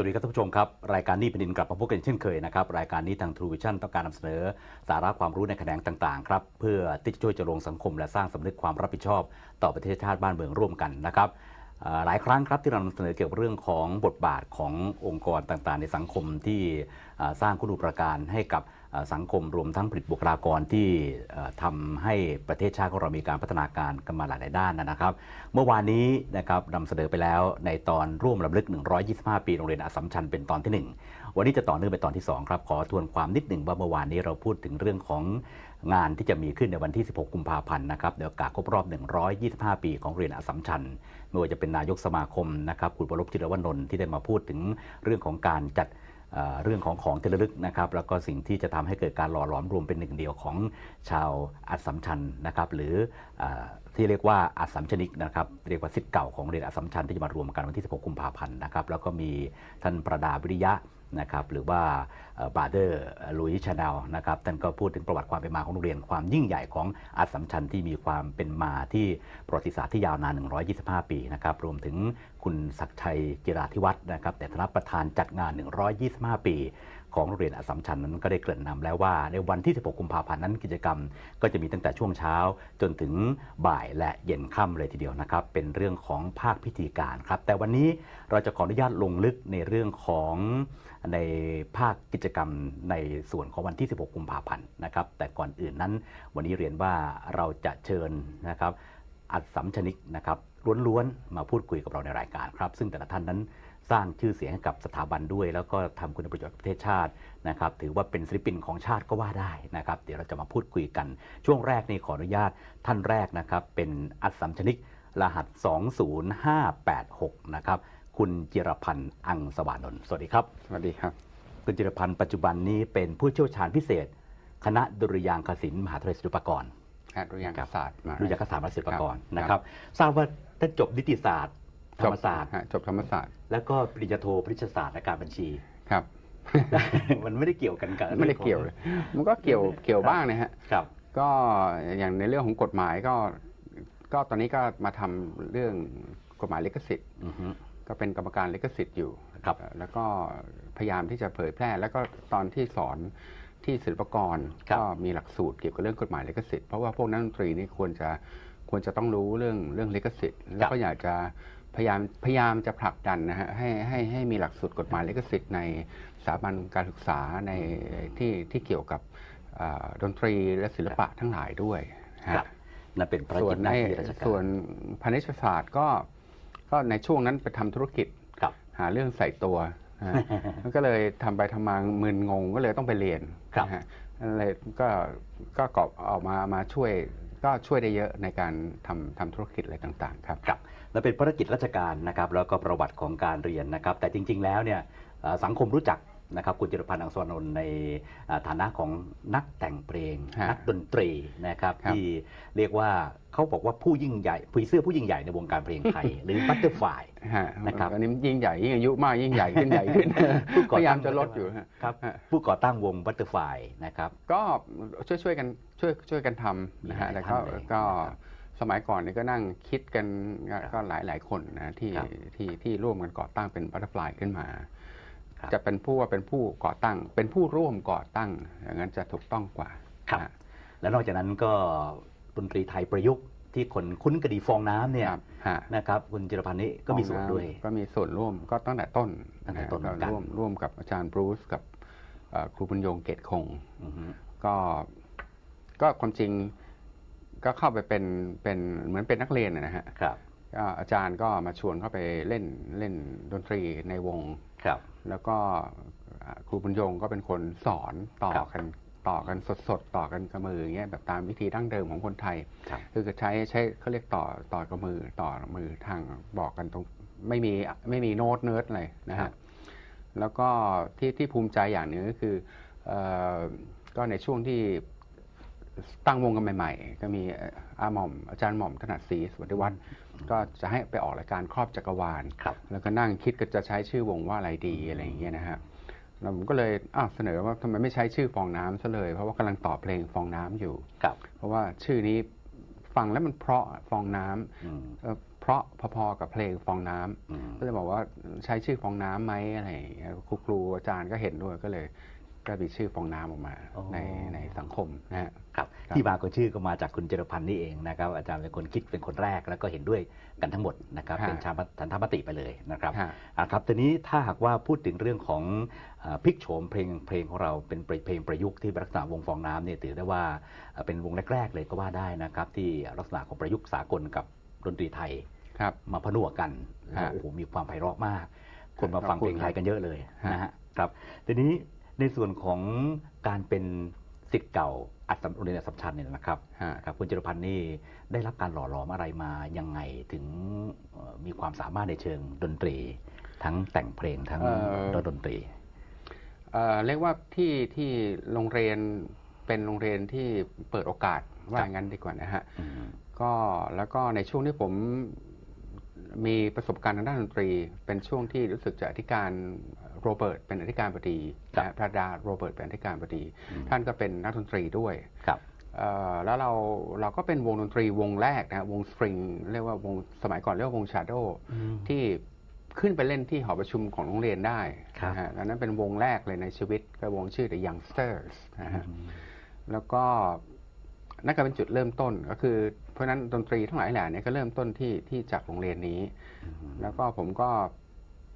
วัสดีครับท่านผู้ชมครับ รายการนี้เป็นดินกลับมาพบกันเช่นเคยนะครับ รายการนี้ทางทรูวิชั่นต้องการนำเสนอ สาระความรู้ในแขนงต่างๆครับเพื่อที่จะช่วยจะลงสังคม และสร้างสำนึกความรับผิดชอบ ต่อประเทศชาติบ้านเมืองร่วมกันนะครับหลายครั้งครับที่เรานำเสนอเกี่ยวกับเรื่องของบทบาทขององค์กรต่างๆ ในสังคมที่สร้างคุณูปการให้กับ สังคมรวมทั้งผลิตบุคลากรที่เอ่อทำให้ประเทศชาติของเรามีการพัฒนาการกันมาหลายๆด้านนะครับ เมื่อวานนี้นะครับนำเสนอไปแล้วในตอนร่วมรำลึก 125 ปีโรงเรียนอัสสัมชัญเป็นตอนทีหนึ่1 วันนี้จะต่อเนื่องไปตอนที่ 2 ครับ ขอทวนความนิดหนึ่งว่าเมื่อวานนี้เราพูดถึงเรื่องของงานที่จะมีขึ้นในวันที่ 16 กุมภาพันธ์นะครับในโอกาสครบรอบ 125 ปีของโรงเรียนอัสมชัญไม่ว่าจะเป็นนายกสมาคมนะครับคุณวรบจิรวนนท์ที่ได้มาพูดถึงเรื่องของการจัด เรื่องของของที่ระลึกนะครับ แล้วก็สิ่งที่จะทำให้เกิดการหล่อหลอมรวมเป็นหนึ่งเดียวของชาวอัสสัมชัญนะครับ หรือเออที่เรียกว่าอัสสัมชนิกนะครับ เรียกว่าสิทธิ์เก่าของเรียนอัสสัมชัญที่จะมารวมกันวันที่ 16 กุมภาพันธ์นะครับ แล้วก็มีท่านประดาวิริยะ นะครับหรือว่าบาร์เดอร์ลุยชาแนลนะครับท่านก็พูดถึงประวัติความเป็นมาของโรงเรียนความยิ่งใหญ่ของอัสสัมชัญที่มีความเป็นมาที่ประวัติศาสตร์ที่ยาวนาน 125 ปีนะครับรวมถึงคุณศักชัยจิราธิวัฒน์นะครับแต่ฐานะประธานจัดงาน 125 ปี ของโรงเรียนอัสสัมชัญนั้นก็ได้เกริ่นนำแล้วว่า ในวันที่ 16 กุมภาพันธ์นั้นกิจกรรม ก็จะมีตั้งแต่ช่วงเช้าจนถึงบ่ายและเย็นค่ำเลยทีเดียวนะครับ เป็นเรื่องของภาคพิธีการครับ แต่วันนี้เราจะขออนุญาตลงลึกในเรื่องของในภาคกิจกรรมในส่วนของวันที่ 16 กุมภาพันธ์นะครับ แต่ก่อนอื่นนั้น วันนี้เรียนว่าเราจะเชิญนะครับอัดสัมชนิกนะครับล้วนๆมาพูดคุยกับเราในรายการครับ ซึ่งแต่ละท่านนั้น สร้างชื่อเสียงให้กับสถาบันด้วย แล้วก็ทำคุณประโยชน์กับประเทศชาตินะครับถือว่าเป็นศิลปินของชาติก็ว่าได้นะครับ เดี๋ยวเราจะมาพูดคุยกัน ช่วงแรกนี่ขออนุญาตท่านแรกนะครับเป็นอัดสัมชนิกรหัส 20586 นะครับ คุณจิรพันธ์อังสวานนท์สวัสดีครับ สวัสดีครับ คุณจิรพันธ์ปัจจุบันนี้เป็นผู้เชี่ยวชาญพิเศษ คณะดุริยางคศิลป์มหาวิทยาลัยศิลปากรแพทย์รุยางคศาสตร์มารู้จักกษามาศิลปากรครับนะครับ ทราบว่าท่านจบนิติศาสตร์ ธรรมศาสตร์ฮะจบธรรมศาสตร์ แล้วก็ปริญญาโทปริญญาศาสตร์และการบัญชีครับ มันไม่ได้เกี่ยวกันกับไม่ได้เกี่ยวเลยมันก็เกี่ยวเกี่ยวบ้างนะฮะครับ ก็อย่างในเรื่องของกฎหมายก็ ก็ตอนนี้ก็มาทำเรื่องกฎหมายลิขสิทธิ์อือฮึก็เป็นกรรมการลิขสิทธิ์อยู่ครับเอ่อแล้วก็พยายามที่จะเผยแพร่ แล้วก็ตอนที่สอนที่ศิลปากรครับก็มีหลักสูตรเกี่ยวกับเรื่องกฎหมายลิขสิทธิ์เพราะว่าพวกนักดนตรีนี่ควรจะควรจะต้องรู้เรื่องเรื่องลิขสิทธิ์แล้วก็อยากจะ พยายามพยายามจะผลักดันนะฮะให้ให้ให้มีหลักสูตรกฎหมายลิขสิทธิ์ในสถาบันการศึกษาในที่ที่เกี่ยวกับเอ่อดนตรีและศิลปะทั้งหลายด้วยฮะครับนั่นเป็นภารส่วกินจหในน้าที่ราชการส่วนพาณิชยศาสตร์ก็ก็ในช่วงนั้นไปทำธุรกิจครับหาเรื่องใส่ตัวนะฮะแล้วก็เลยทำไปทำมามึนงงก็เลยต้องไปเรียนครับนะฮะเลยก็ก็กอบออกมามาช่วย ก็ช่วยได้เยอะในการทำทำธุรกิจอะไรต่างๆครับ ครับ และเป็นภารกิจราชการนะครับ แล้วก็ประวัติของการเรียนนะครับ แต่จริง ๆ แล้วเนี่ยสังคมรู้จัก นะครับคุณจิรพันธ์อังสวรนนท์ในอ่าฐานะของนักแต่งเพลง ฮะนักดนตรีนะครับครับ ที่เรียกว่าเขาบอกว่าผู้ยิ่งใหญ่ผีเสื้อผู้ยิ่งใหญ่ในวงการเพลงไทย หรือบัตเตอร์ฟลาย ฮะนะครับอันนี้ยิ่งใหญ่ยิ่งอายุมากยิ่งใหญ่ขึ้นใหญ่ขึ้น ผู้ก่อพตั้ง ยายามจะลดอยู่ฮะ ครับฮะ ผู้ก่อตั้งวงบัตเตอร์ฟลายนะครับ ก็ช่วยช่วยกันช่วยช่วยกันทำนะฮะมีหลายแล้วก็ท่านเลยก็นะครับสมัยก่อนนี่ก็นั่งคิดกันก็ครับก็หลายหลายคนนะที่ครับ ที่ที่ร่วมกันก่อตั้งเป็นบัตเตอร์ฟลายขึ้นมาครับ จะเป็นผู้ว่าเป็นผู้ก่อตั้ง เป็นผู้ร่วมก่อตั้ง อย่างนั้นจะถูกต้องกว่าครับนะและนอกจากนั้นก็ดนตรีไทยประยุกต์ที่คนคุ้นกระดีฟองน้ำเนี่ยครับฮะนะครับคุณจิรพันธ์นี่ก็มีส่วนด้วย ก็มีส่วนร่วมก็ตั้งแต่ต้นตั้งแต่ต้นเหมืก็อนกันร่วมร่วมกับอาจารย์บรูซกับเอ่อครูบุญยงเกตคงอือฮึก็ก็ความจริงก็เข้าไปเป็นเป็นเหมือนเป็นนักเรียนนะฮะครับก็อาจารย์ก็มาชวนเข้าไปเล่นเล่นดนตรีในวงครับ แล้วก็อ่าครูบุญยงก็เป็นคนสอนต่อครับกันต่อกันสดๆ ต่อกันกับมืออย่างเงี้ยแบบตามวิธีดั้งเดิมของคนไทยครับคือใช้ใช้เขาเรียกต่อต่อกับมือต่อมือทางบอกกันตรงไม่มีไม่มีโน้ตเนิร์ดอะไรนะครัฮะบแล้วก็ที่ที่ภูมิใจอย่างหนึ่งก็คือเอ่อก็ในช่วงที่ ตั้งวงกันใหม่ ๆ ก็มีอาหม่อมอาจารย์หม่อมถนัดศรีสวัสดิวัฒน์ก็จะให้ไปออกรายการครอบจักรวาลครับแล้วก็นั่งคิดก็จะใช้ชื่อวงว่าอะไรดีอะไรอย่างเงี้ยนะฮะแล้วผมก็เลยอ้าวเสนอว่าทำไมไม่ใช้ชื่อฟองน้ำซะเลย เพราะว่ากำลังต่อเพลงฟองน้ำอยู่ครับเพราะว่าชื่อนี้ฟังแล้วมันเพราะฟองน้ำอืมเอ่อเพราะพอๆกับเพลงฟองน้ำอืมก็เลยบอกว่าใช้ชื่อฟองน้ำไหมอะไรอย่างเงี้ยครูครูอาจารย์ก็เห็นด้วยก็เลย ก็มีชื่อฟองน้ำออกมาอ๋อ ในในสังคมนะฮะ ครับครับ ที่มาของชื่อก็มาจากคุณเจรพันธ์นี่เองนะครับอาจารย์เป็นคนคิดเป็นคนแรกแล้วก็เห็นด้วยกันทั้งหมดนะครับฮะเป็นชาทันธมติไปเลยนะครับฮะ อะครับทีนี้ถ้าหากว่าพูดถึงเรื่องของเอ่อพลิกโฉมเพลงเพลงของเราเป็นเพลงประยุกต์ที่ลักษณะวงฟองน้ำเนี่ยถือได้ว่าเอ่อเป็นวงแรกๆเลยก็ว่าได้นะครับที่ลักษณะของประยุกต์สากลกับดนตรีไทยครับ มาผนวกกันแล้วฮะโอ้โหมีความไพเราะมาก คนมาฟังขอบคุเพณลงไทยกันเยอะเลยฮะ นะฮะครับทีนี้ ในส่วนของการเป็นสิทธิ์เก่าอัดสำโรงเรียนอัดสัมชัญเนี่ยนะครับฮะ ครับคุณจรพันธ์นี่ได้รับการหล่อหลอมอะไรมายังไงถึงเอ่อมีความสามารถในเชิงดนตรี ทั้งแต่งเพลงทั้งเอ่อ ดนตรี เอ่อเรียกว่าที่ที่โรงเรียนเป็นโรงเรียนที่เปิดโอกาสว่าอย่างนั้นดีกว่านะฮะ อืม ก็แล้วก็ในช่วงที่ผมมีประสบการณ์ทางด้านดนตรี เป็นช่วงที่รู้สึกจะอธิการ โรเบิร์ตเป็นอธิการบดีครับนะฮะพระดาโรเบิร์ตเป็นอธิการบดีอืมท่านก็เป็นนักดนตรีด้วยครับเอ่อแล้วเราเราก็เป็นวงดนตรีวงแรกนะฮะวงสตริงเรียกว่าวงสมัยก่อนเรียกว่าวงชาโดที่ขึ้นไปเล่นที่หอประชุมของโรงเรียนได้ครับนะฮะอันนั้นเป็นวงแรกเลยในชีวิตก็วงชื่อ The Youngsters นะฮะแล้วก็นั่นก็เป็นจุดเริ่มต้นก็คือ เพราะฉะนั้นดนตรีทั้งหลายแหล่เนี่ยก็เริ่มต้นที่ที่จากโรงเรียนนี้ แล้วก็ผมก็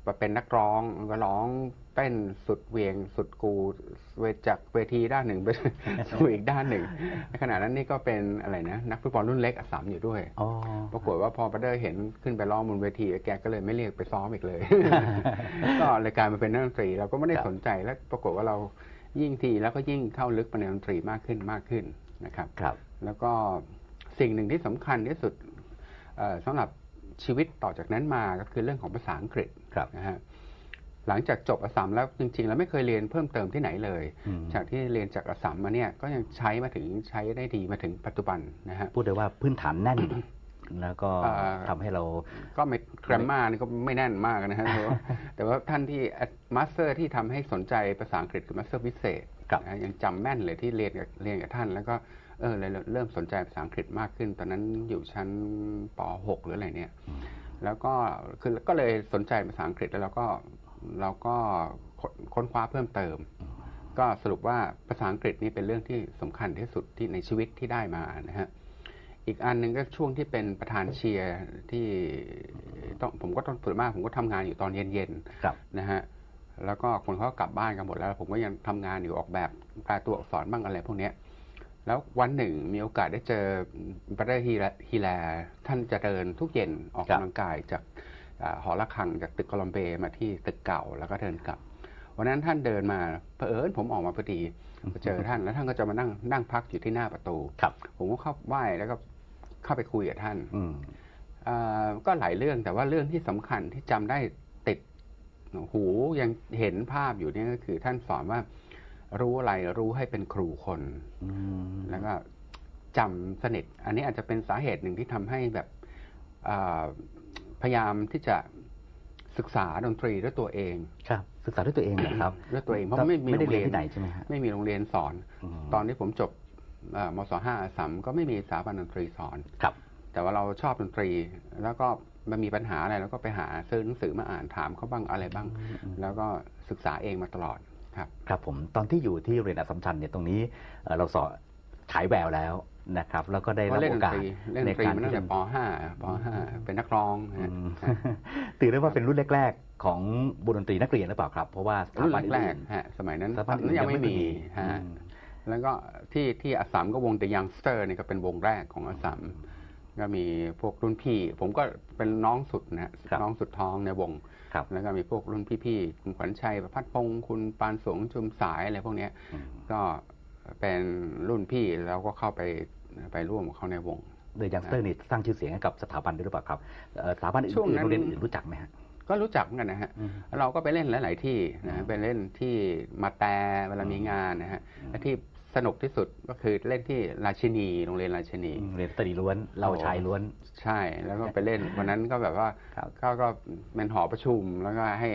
มาเป็นนักร้องก็ร้องเต้นสุดเหวียงสุดกูเวจากเวทีด้านหนึ่งไปสู่อีกด้านหนึ่งในขณะนั้นนี่ก็เป็นอะไรนะนักฟุตบอลรุ่นเล็กอัสสัมอยู่ด้วยอ๋อปรากฏว่าพอบัตเดอร์เห็นขึ้นไปร้องบนเวทีแกก็เลยไม่เรียกไปซ้อมอีกเลย ก็เลยกลายมาเป็นนักดนตรี เราก็ไม่ได้ครับสนใจแล้วปรากฏว่าเรายิ่งทีแล้วก็ยิ่งเข้าลึกไปในดนตรีมากขึ้นมากขึ้นนะครับครับ แล้วก็สิ่งหนึ่งที่สำคัญที่สุดเอ่อสำหรับ ชีวิตต่อจากนั้นมาก็คือเรื่องของภาษาอังกฤษครับนะฮะหลังจากจบอัสสัมแล้วจริงๆเราไม่เคยเรียนเพิ่มเติมที่ไหนเลยอืมจากที่เรียนจากอัสสัมมาเนี่ยก็ยังใช้มาถึงใช้ได้ดีมาถึงปัจจุบันนะฮะพูดได้ว่าพื้นฐานแน่นแล้วก็เอ่อทำให้เราก็ไม่กรามานี่ก็ไม่แน่นมากนะฮะแต่ว่าแต่ว่าท่านที่มาสเตอร์ที่ทำให้สนใจภาษาอังกฤษคือมาสเตอร์พิเศษครับนะฮะ ยังจำแม่นเลยที่เรียนกับเรียนกับท่าน แล้วก็เออเลยเริ่มสนใจภาษาอังกฤษมากขึ้น ตอนนั้นอยู่ชั้นป .6 หรืออะไรเนี่ย แล้วก็คือก็เลยสนใจภาษาอังกฤษแล้วเราก็เราก็ค้นค้นคว้าเพิ่มเติม ก็สรุปว่าภาษาอังกฤษนี่เป็นเรื่องที่สำคัญที่สุดที่ในชีวิตที่ได้มานะฮะอีกอันหนึ่งก็ช่วงที่เป็นประธานเชียร์ที่ต้องผมก็ต้องส่วนมากผมก็ทำงานอยู่ตอนเย็นครับๆนะฮะ แล้วก็คนเขาก็กลับบ้านกันหมดแล้ว ผมก็ยังทำงานอยู่ออกแบบแปลตัวอักษรบ้างอะไรพวกเนี้ยแล้ววันหนึ่งมีโอกาสได้เจอบัตเตอร์ฮีแลท่านจะเดินทุกเย็นออกครับกำลังกายจากอ่าหอระฆังจากตึกโคลัมเบมาที่ตึกเก่าแล้วก็เดินกลับวันนั้นท่านเดินมาเผอิญผมออกมาพอดีไปเจอท่านแล้วท่านก็จะมานั่งนั่งพักอยู่ที่หน้าประตูครับ ผมก็เข้าไหว้แล้วก็เข้าไปคุยกับท่านอืมอ่าก็หลายเรื่องแต่ว่าเรื่องที่สำคัญที่จำได้ติด หูยังเห็นภาพอยู่เนี่ยก็คือ ท่านสอนว่ารู้อะไรรู้ให้เป็นครูคนอืมแล้วก็จำสนิท อันนี้อาจจะเป็นสาเหตุหนึ่งที่ทำให้แบบอ่าพยายามที่จะศึกษาดนตรีด้วยตัวเองครับศึกษาด้วยตัวเองเหรอครับด้วยตัวเองเพราะไม่มีไม่ได้โรงเรีเรียนยนที่ไหนใช่ไหมฮะไม่มีโรงเรียนสอนมตอนที่ผมจบเอ่อมศห้าอัสสัมก็ไม่มีสถาบันดนตรีสอนครับ แต่ว่าเราชอบดนตรีแล้วก็ มันมีปัญหาอะไรเราก็ไปหาซื้อหนังสือมาอ่านถามเขาบ้างอะไรบ้าง แล้วก็ศึกษาเองมาตลอดครับครับผมตอนที่อยู่ที่เรียนอัสสัมชัญเนี่ยตรงนี้เอ่อเราสอนฉายแววแล้วนะครับ แล้วก็ได้เพรับราะเล่นโอดนกาตสรีเล่นดนตรีมาตั้งแต่ป .5 ป .5 เป็นนักร้องนะอืฮะมถือได้ว่าเป็นรุ่นแรก ๆ ของบุญดนตรีนักเรียนหรือเปล่าครับ เพราะว่าสถารุ่นบันแรอื่กนๆฮะสมัยนั้นสถาบันอื่นยังไม่มีอืฮะมแล้วก็ที่ที่อัสสัมก็วง The Youngster นี่ก็เป็นวงแรกของอัสสัม ก็มีพวกรุ่นพี่ ผมก็เป็นน้องสุดนะฮะครับน้องสุดท้องในวงครับแล้วก็มีพวกรุ่นพี่ๆคุณขวัญชัยประพัดพงศ์คุณปานสวงชุมสายอะไรพวกเนี้ยอืมก็เป็นรุ่นพี่แล้วก็เข้าไปไปร่วมกับเขาในวงเดอะยังสเตอร์นี่สร้างชื่อเสียงให้กับสถาบันด้วยหรือเปล่าครับเอ่อสถาบันอื่นช่วงนั้นโรงเรียนอื่นรู้จักไหมฮะก็รู้จักเหมือนกันนะฮะอืมเราก็ไปเล่นหลาย ๆ ที่อืนะมไปเล่นที่มาแต่เวลามีงานนะฮะและที่ สนุกที่สุดก็คือเล่นที่ราชินีโรงเรียนราชินีเรียนสตรีล้วนเราชายล้วน ใช่แล้วก็ไปเล่นวันนั้นก็แบบว่าครับก็ก็เป็นหอประชุมแล้วก็ให้